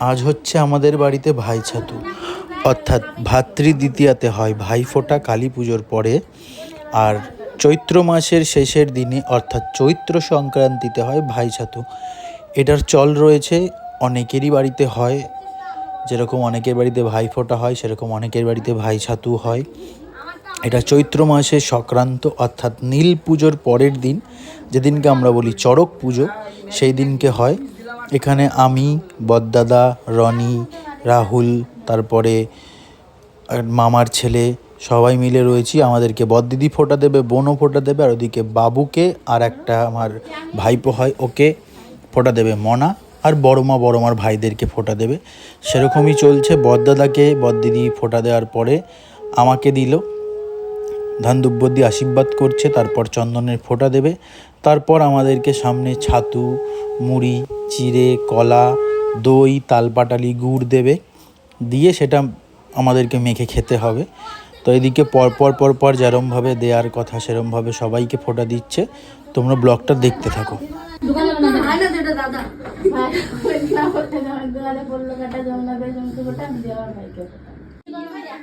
আজ হচ্ছে আমাদের বাড়িতে ভাই ছাতু। অর্থাৎ ভাতৃ দ্বিতীয়াতে হয় ভাই ফোঁটা কালী পুজোর পরে আর চৈত্র মাসের শেষের দিনে অর্থাৎ চৈত্র সংক্রান্তিতে হয় ভাই ছাতু। এটার চল রয়েছে, অনেকেরই বাড়িতে হয়, যেরকম অনেকের বাড়িতে ভাই ফোঁটা হয়, সেরকম অনেকের বাড়িতে ভাই ছাতু হয়। এটা চৈত্র মাসে সংক্রান্ত, অর্থাৎ নীল পুজোর পরের দিন, যেদিনকে আমরা বলি চড়ক পুজো, সেই দিনকে হয়। এখানে আমি, বদদাদা, রনি, রাহুল, তারপরে মামার ছেলে সবাই মিলে রয়েছি। আমাদেরকে বদদিদি ফোঁটা দেবে, বোনও ফোঁটা দেবে, আর ওদিকে বাবুকে আর একটা আমার ভাইপো হয়, ওকে ফোঁটা দেবে, মনা আর বড়মা, বড়মার ভাইদেরকে ফোঁটা দেবে। সেরকমই চলছে। বদদাদাকে বদদিদি ফোঁটা দেওয়ার পরে আমাকে দিল। ধান দিয়ে আশীর্বাদ করছে, তারপর চন্দনের ফোঁটা দেবে। তারপর আমাদেরকে সামনে ছাতু, মুড়ি, চিড়ে, কলা, দই, তালপাটালি, গুড় দেবে। দিয়ে সেটা আমাদেরকে মেখে খেতে হবে। তো এদিকে পরপর পরপর যেরমভাবে দেওয়ার কথা সেরমভাবে সবাইকে ফোঁটা দিচ্ছে। তোমরা ব্লগটা দেখতে থাকো।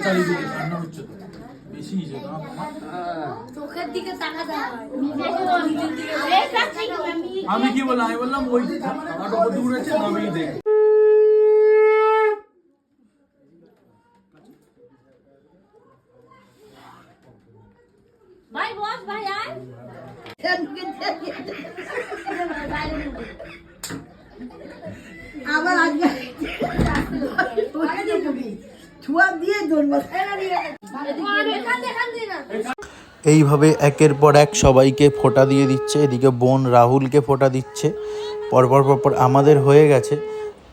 আমার ভাইকে চোখের দিকে তাকা আমি কি বললাম? আমি বললাম ওই আমার কত দূর আছে আমি দেখ। ভাই বস ভাই আয়। আবার আজকে ছুয়া এইভাবে একের পর এক সবাইকে ফোঁটা দিয়ে দিচ্ছে। এদিকে বোন রাহুলকে ফোঁটা দিচ্ছে। পরপর পরপর আমাদের হয়ে গেছে।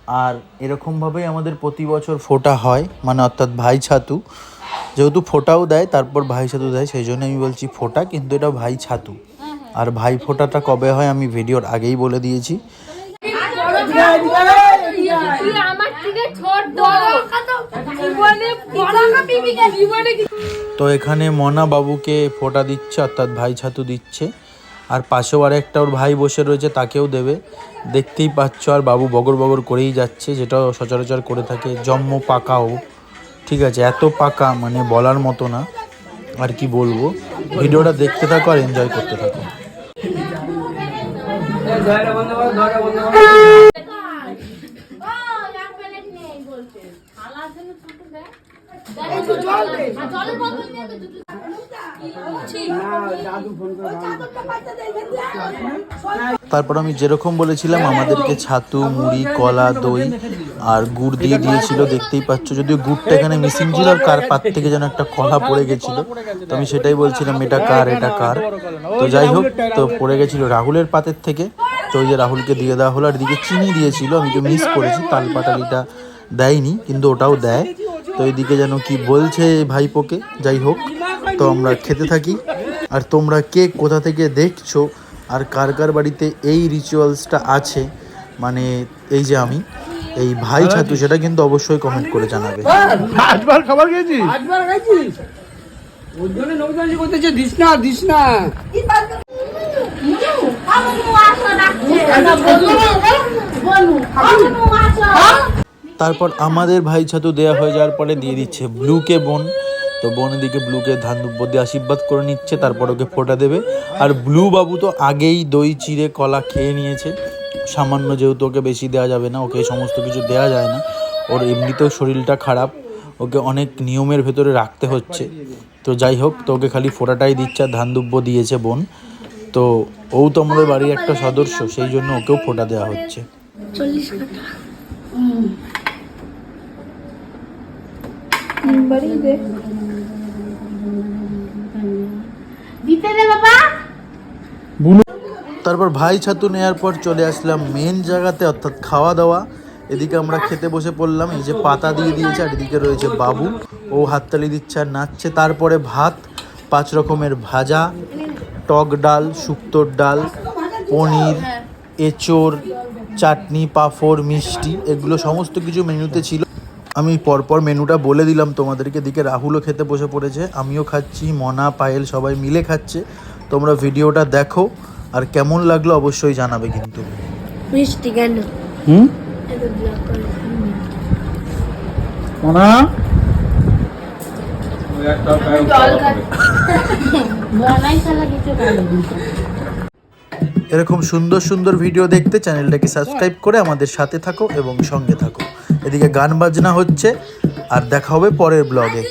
আর এরকমভাবেই আমাদের প্রতি বছর ফোঁটা হয়। মানে অর্থাৎ ভাই ছাতু। যেহেতু ফোঁটাও দেয়, তারপর ভাই ছাতু দেয়, সেই জন্য আমি বলছি ফোঁটা, কিন্তু এটা ভাই ছাতু। আর ভাই ফোঁটাটা কবে হয় আমি ভিডিওর আগেই বলে দিয়েছি। আমার ছোট। তো এখানে মনা বাবুকে ফোঁটা দিচ্ছে অর্থাৎ ভাই ছাতু দিচ্ছে। আর পাশেও আর একটা ওর ভাই বসে রয়েছে তাকেও দেবে। দেখতেই পাচ্ছ আর বাবু বগর বগর করেই যাচ্ছে যেটা সচরাচর করে থাকে জম্ম পাকাও। ঠিক আছে এত পাকা মানে বলার মতো না। আর কি বলব? ভিডিওটা দেখতে থাকো আর এনজয় করতে থাকো। তারপর আমি যেরকম বলেছিলাম, আমাদেরকে ছাতু, মুড়ি, কলা, দই আর গুড় দিয়ে দিয়েছিল, দেখতেই পাচ্ছ। যদিও গুড়টা এখানে মিসিং ছিল আর কার পাত থেকে যেন একটা কলা পড়ে গেছিল, তো আমি সেটাই বলছিলাম, এটা কার এটা কার? তো যাই হোক, তো পড়ে গেছিল রাহুলের পাতের থেকে। তো ওই যে রাহুলকে দিয়ে দেওয়া হলো, আর দিকে চিনি দিয়েছিল, আমি তো মিস করেছি তাল পাটালিটা দেয়নি কিন্তু ওটাও দেয় তো এইদিকে যেন কি বলছে ভাইপোকে যাই হোক তো আমরা খেতে থাকি আর তোমরা কে কোথা থেকে দেখছ আর কার কার বাড়িতে এই রিচুয়ালসটা আছে মানে এই যে আমি এই ভাই ছাতু সেটা কিন্তু অবশ্যই কমেন্ট করে জানাবে আজবার খাবার খাইছিস ওর জন্য করতেছে দিস না দিস না তারপর আমাদের ভাই ছাতু দেওয়া হয়ে যাওয়ার পরে দিয়ে দিচ্ছে ব্লুকে বোন। তো বোন এদিকে ব্লুকে ধান দুব্য দিয়ে আশীর্বাদ করে নিচ্ছে তারপর ওকে ফোঁটা দেবে। আর ব্লু বাবু তো আগেই দই চিড়ে কলা খেয়ে নিয়েছে। সামান্য যেহেতু ওকে বেশি দেওয়া যাবে না ওকে সমস্ত কিছু দেওয়া যায় না। ওর এমনিতেও শরীরটা খারাপ ওকে অনেক নিয়মের ভেতরে রাখতে হচ্ছে। তো যাই হোক তো ওকে খালি ফোঁটাটাই দিচ্ছে আর ধান দুব্য দিয়েছে বোন। তো ও তো আমাদের বাড়ির একটা সদস্য সেই জন্য ওকেও ফোঁটা দেওয়া হচ্ছে। চল্লিশ দিতে দে বাবা। তারপর ভাই ছাতু নেওয়ার পর চলে আসলাম মেন জায়গাতে অর্থাৎ খাওয়া দাওয়া। এদিকে আমরা খেতে বসে পড়লাম এই যে পাতা দিয়ে দিয়েছে আর এদিকে রয়েছে বাবু। ও হাততালি দিচ্ছে আর নাচছে। তারপরে ভাত পাঁচ রকমের ভাজা টক ডাল শুক্তোর ডাল পনির এঁচোড় চাটনি পাঁপড় মিষ্টি এগুলো সমস্ত কিছু মেনুতে ছিল। আমি পরপর মেনুটা বলে দিলাম তোমাদেরকে। এদিকে রাহুলও খেতে বসে পড়েছে আমিও খাচ্ছি মনা পায়েল সবাই মিলে খাচ্ছে। তোমরা ভিডিওটা দেখো আর কেমন লাগল অবশ্যই জানাবে কিন্তু। মিষ্টি কেন? হুম? মনা? এরকম সুন্দর সুন্দর ভিডিও দেখতে চ্যানেলটাকে সাবস্ক্রাইব করে আমাদের সাথে থাকো এবং সঙ্গে থাকো। এদিকে গান বাজনা হচ্ছে আর দেখা হবে পরের ব্লগে